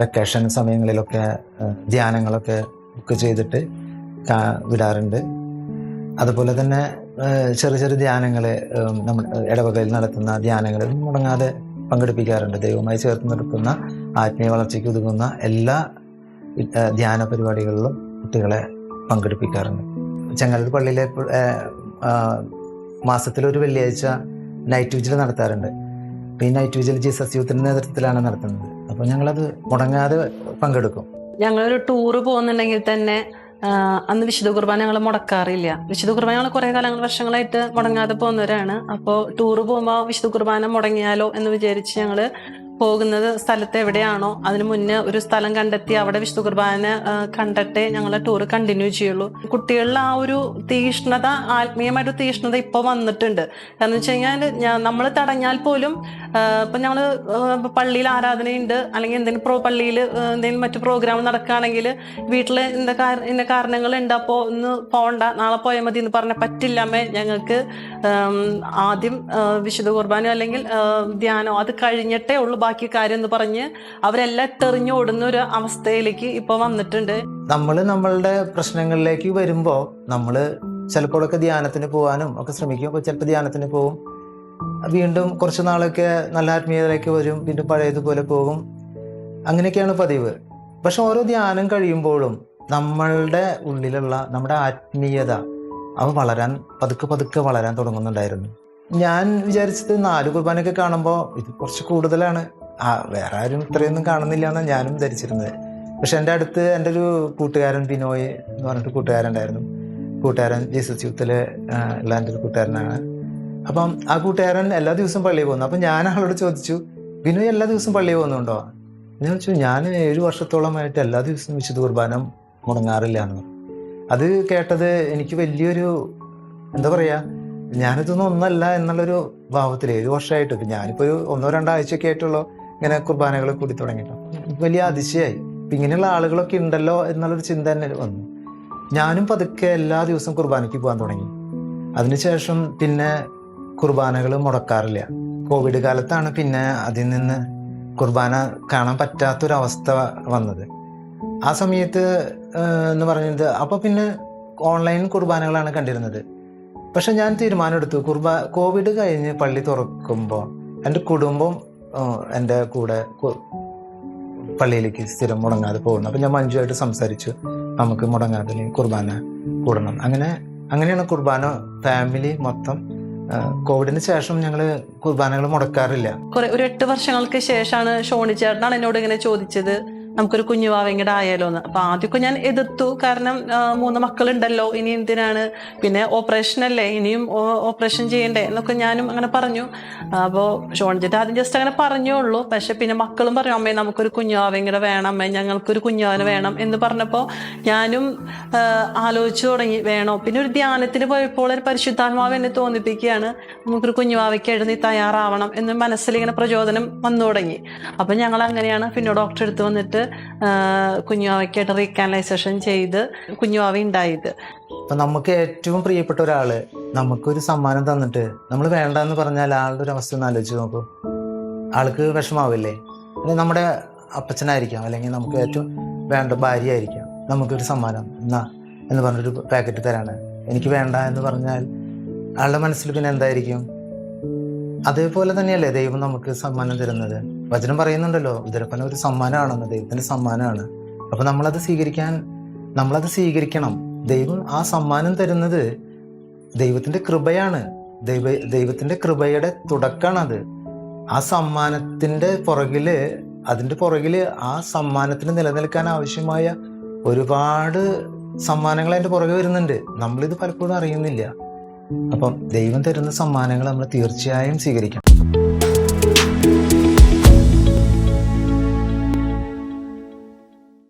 Vacation സമയങ്ങളിലൊക്കെ ധ്യാനങ്ങളൊക്കെ book ചെയ്തിട്ട് വിടാറുണ്ട്. അതുപോലെ തന്നെ ചെറിയ ചെറിയ ധ്യാനങ്ങൾ നമ്മൾ ഇടവകയിൽ നടത്തുന്ന ധ്യാനങ്ങൾ മുടങ്ങാതെ പങ്കെടുപ്പിക്കാറുണ്ട്. ദൈവമായി ചേർത്ത് നിർത്തുന്ന ആത്മീയ വളർച്ചയ്ക്ക് ഒതുങ്ങുന്ന എല്ലാ ധ്യാന പരിപാടികളിലും കുട്ടികളെ പങ്കെടുപ്പിക്കാറുണ്ട്. ചെങ്ങലൂർ പള്ളിയിലെ മാസത്തിലൊരു വെള്ളിയാഴ്ച നൈറ്റ് വിജിൽ നടത്താറുണ്ട്. ഈ നൈറ്റ് വിജിൽ ജീസസ് യൂത്തിന്റെ നേതൃത്വത്തിലാണ് നടത്തുന്നത്. അപ്പോൾ ഞങ്ങളത് മുടങ്ങാതെ പങ്കെടുക്കും. ഞങ്ങളൊരു ടൂറ് പോകുന്നുണ്ടെങ്കിൽ തന്നെ അന്ന് വിശുദ്ധ കുർബാന ഞങ്ങൾ മുടക്കാറില്ല. വിശുദ്ധ കുർബാന ഞങ്ങൾ കുറേ കാലങ്ങൾ വർഷങ്ങളായിട്ട് മുടങ്ങാതെ പോകുന്നവരാണ്. അപ്പോൾ ടൂറ് പോകുമ്പോൾ വിശുദ്ധ കുർബാന മുടങ്ങിയാലോ എന്ന് വിചാരിച്ച് ഞങ്ങൾ പോകുന്നത് സ്ഥലത്ത് എവിടെയാണോ അതിന് മുന്നേ ഒരു സ്ഥലം കണ്ടെത്തി അവിടെ വിശുദ്ധ കുർബാന കണ്ടിട്ടേ ഞങ്ങൾ ടൂറ് കണ്ടിന്യൂ ചെയ്യുള്ളൂ. കുട്ടികളിൽ ആ ഒരു തീഷ്ണത ആത്മീയമായിട്ട് തീഷ്ണത ഇപ്പോൾ വന്നിട്ടുണ്ട്. കാരണം വെച്ച് കഴിഞ്ഞാൽ നമ്മൾ തടഞ്ഞാൽ പോലും ഇപ്പം ഞങ്ങൾ പള്ളിയിൽ ആരാധനയുണ്ട് അല്ലെങ്കിൽ എന്തെങ്കിലും പ്രോ പള്ളിയിൽ എന്തെങ്കിലും മറ്റു പ്രോഗ്രാം നടക്കുകയാണെങ്കിൽ വീട്ടിൽ ഇന്ന കാരണങ്ങൾ കാരണങ്ങളുണ്ട് അപ്പോൾ ഒന്ന് പോകണ്ട നാളെ പോയാൽ മതി എന്ന് പറഞ്ഞാൽ പറ്റില്ലമ്മേ ഞങ്ങൾക്ക് ആദ്യം വിശുദ്ധ കുർബാനോ അല്ലെങ്കിൽ ധ്യാനോ അത് കഴിഞ്ഞിട്ടേ ഉള്ളൂ. എന്ന് പറഞ്ഞ് അവരെല്ലാം തെറിഞ്ഞു ഓടുന്ന ഒരു അവസ്ഥയിലേക്ക് ഇപ്പോൾ വന്നിട്ടുണ്ട്. നമ്മൾ നമ്മളുടെ പ്രശ്നങ്ങളിലേക്ക് വരുമ്പോ നമ്മൾ ചിലപ്പോഴൊക്കെ ധ്യാനത്തിന് പോകാനും ഒക്കെ ശ്രമിക്കും. അപ്പോൾ ചിലപ്പോൾ ധ്യാനത്തിന് പോകും വീണ്ടും കുറച്ച് നാളൊക്കെ നല്ല ആത്മീയതയിലേക്ക് വരും. വീണ്ടും പഴയതുപോലെ പോകും. അങ്ങനെയൊക്കെയാണ് പതിവ്. പക്ഷെ ഓരോ ധ്യാനം കഴിയുമ്പോഴും നമ്മളുടെ ഉള്ളിലുള്ള നമ്മുടെ ആത്മീയത അവ വളരാൻ പതുക്കെ പതുക്കെ വളരാൻ തുടങ്ങുന്നുണ്ടായിരുന്നു. ഞാൻ വിചാരിച്ചത് നാല് കുർബാനയൊക്കെ കാണുമ്പോൾ ഇത് കുറച്ച് കൂടുതലാണ്. ആ വേറെ ആരും ഇത്രയൊന്നും കാണുന്നില്ല എന്നാണ് ഞാനും ധരിച്ചിരുന്നത് പക്ഷെ എന്റെ അടുത്ത് എന്റെ ഒരു കൂട്ടുകാരൻ ബിനോയ് എന്ന് പറഞ്ഞിട്ട് കൂട്ടുകാരുണ്ടായിരുന്നു കൂട്ടുകാരൻ ജീസസ് യൂത്തിലെ ആ, ഉള്ള എന്റെ ഒരു കൂട്ടുകാരനാണ്. അപ്പം ആ കൂട്ടുകാരൻ എല്ലാ ദിവസവും പള്ളിയിൽ പോകുന്നു. അപ്പം ഞാൻ ആളോട് ചോദിച്ചു ബിനോയ് എല്ലാ ദിവസവും പള്ളിയിൽ പോകുന്നുണ്ടോ? എന്ന് ചോദിച്ചു ഞാൻ ഏഴ് വർഷത്തോളമായിട്ട് എല്ലാ ദിവസവും വിശുദ്ധ കുർബാന മുടങ്ങാറില്ല എന്ന് അത് കേട്ടത് എനിക്ക് വലിയൊരു എന്താ പറയാ ഞാനിതൊന്നും ഒന്നല്ല എന്നുള്ളൊരു ഭാവത്തിൽ ഏഴ് വർഷമായിട്ട് ഇപ്പം ഞാനിപ്പോൾ ഒരു ഒന്നോ രണ്ടോ ആഴ്ചയൊക്കെ ആയിട്ടുള്ളൂ ഇങ്ങനെ കുർബാനകൾ കൂടി തുടങ്ങിയിട്ട് വലിയ അതിശയായി. ഇങ്ങനെയുള്ള ആളുകളൊക്കെ ഉണ്ടല്ലോ എന്നുള്ളൊരു ചിന്ത തന്നെ വന്നു. ഞാനും പതുക്കെ എല്ലാ ദിവസവും കുർബാനയ്ക്ക് പോകാൻ തുടങ്ങി. അതിനുശേഷം പിന്നെ കുർബാനകൾ മുടക്കാറില്ല. കോവിഡ് കാലത്താണ് പിന്നെ അതിൽ നിന്ന് കുർബാന കാണാൻ പറ്റാത്തൊരവസ്ഥ വന്നത്. ആ സമയത്ത് എന്ന് പറഞ്ഞത് അപ്പോൾ പിന്നെ ഓൺലൈൻ കുർബാനകളാണ് കണ്ടിരുന്നത്. പക്ഷെ ഞാൻ തീരുമാനമെടുത്തു. കുർബാ കോവിഡ് കഴിഞ്ഞ് പള്ളി തുറക്കുമ്പോൾ എന്റെ കുടുംബം എന്റെ കൂടെ പള്ളിയിലേക്ക് സ്ഥിരം മുടങ്ങാതെ പോകുന്നു. അപ്പം ഞാൻ മഞ്ജുവായിട്ട് സംസാരിച്ചു. നമുക്ക് മുടങ്ങാതെ കുർബാന കൂടണം. അങ്ങനെ അങ്ങനെയാണ് കുർബാന ഫാമിലി മൊത്തം കോവിഡിന് ശേഷം ഞങ്ങൾ കുർബാനകൾ മുടക്കാറില്ല. കുറെ ഒരു എട്ട് വർഷങ്ങൾക്ക് ശേഷമാണ് ഷോണി ചേട്ടനാണ് എന്നോട് ഇങ്ങനെ ചോദിച്ചത്. നമുക്കൊരു കുഞ്ഞു വാവെങ്കടെ ആയാലോ എന്ന്. അപ്പൊ ആദ്യമൊക്കെ ഞാൻ എതിർത്തു. കാരണം മൂന്ന് മക്കളുണ്ടല്ലോ. ഇനി എന്തിനാണ്? പിന്നെ ഓപ്പറേഷൻ അല്ലേ? ഇനിയും ഓപ്പറേഷൻ ചെയ്യണ്ടേ? എന്നൊക്കെ ഞാനും അങ്ങനെ പറഞ്ഞു. അപ്പോൾ ഷോൺജിറ്റ് ആദ്യം ജസ്റ്റ് അങ്ങനെ പറഞ്ഞേ ഉള്ളൂ. പക്ഷെ പിന്നെ മക്കളും പറഞ്ഞു അമ്മേ നമുക്കൊരു കുഞ്ഞുവാവെങ്കടെ വേണം. അമ്മേ ഞങ്ങൾക്കൊരു കുഞ്ഞുവാവന് വേണം. എന്ന് പറഞ്ഞപ്പോൾ ഞാനും ആലോചിച്ചു തുടങ്ങി. വേണോ? പിന്നെ ഒരു ധ്യാനത്തിന് പോയപ്പോൾ ഒരു പരിശുദ്ധാത്മാവ് എന്നെ തോന്നിപ്പിക്കുകയാണ് നമുക്കൊരു കുഞ്ഞുവാവയ്ക്ക് എഴുതി തയ്യാറാവണം എന്ന് മനസ്സിൽ ഇങ്ങനെ പ്രചോദനം വന്നു തുടങ്ങി. അപ്പം ഞങ്ങൾ അങ്ങനെയാണ് പിന്നെ ഡോക്ടർ അടുത്ത് വന്നിട്ട് കുഞ്ഞുവാവയ്ക്കായിട്ട് റീകാനലൈസേഷൻ ചെയ്ത് കുഞ്ഞുവാവ ഉണ്ടായത്. അപ്പം നമുക്ക് ഏറ്റവും പ്രിയപ്പെട്ട ഒരാൾ നമുക്കൊരു സമ്മാനം തന്നിട്ട് നമ്മൾ വേണ്ട എന്ന് പറഞ്ഞാൽ ആളുടെ ഒരു അവസ്ഥ ഒന്ന് ആലോചിച്ച് നോക്കൂ. ആൾക്ക് വിഷമാവില്ലേ? അല്ലെങ്കിൽ നമ്മുടെ അപ്പച്ചനായിരിക്കാം അല്ലെങ്കിൽ നമുക്ക് ഏറ്റവും വേണ്ട ഭാര്യ ആയിരിക്കാം നമുക്കൊരു സമ്മാനം എന്നാ എന്ന് പറഞ്ഞൊരു പാക്കറ്റ് തരാണ്. എനിക്ക് വേണ്ട എന്ന് പറഞ്ഞാൽ ആളുടെ മനസ്സിൽ പിന്നെ എന്തായിരിക്കും? അതേപോലെ തന്നെയല്ലേ ദൈവം നമുക്ക് സമ്മാനം തരുന്നത്? വചനം പറയുന്നുണ്ടല്ലോ ഉദരപ്പന ഒരു സമ്മാനമാണെന്ന് ദൈവത്തിന്റെ സമ്മാനമാണ്. അപ്പൊ നമ്മളത് സ്വീകരിക്കാൻ നമ്മളത് സ്വീകരിക്കണം. ദൈവം ആ സമ്മാനം തരുന്നത് ദൈവത്തിന്റെ കൃപയാണ്. ദൈവ ദൈവത്തിന്റെ കൃപയുടെ തുടക്കമാണത് ആ സമ്മാനത്തിന്റെ പുറകിൽ അതിന്റെ പുറകിൽ ആ സമ്മാനത്തിന് നിലനിൽക്കാൻ ആവശ്യമായ ഒരുപാട് സമ്മാനങ്ങൾ അതിന്റെ പുറകെ വരുന്നുണ്ട്. നമ്മളിത് പലപ്പോഴും അറിയുന്നില്ല. അപ്പം ദൈവം തരുന്ന സമ്മാനങ്ങൾ നമ്മൾ തീർച്ചയായും സ്വീകരിക്കണം.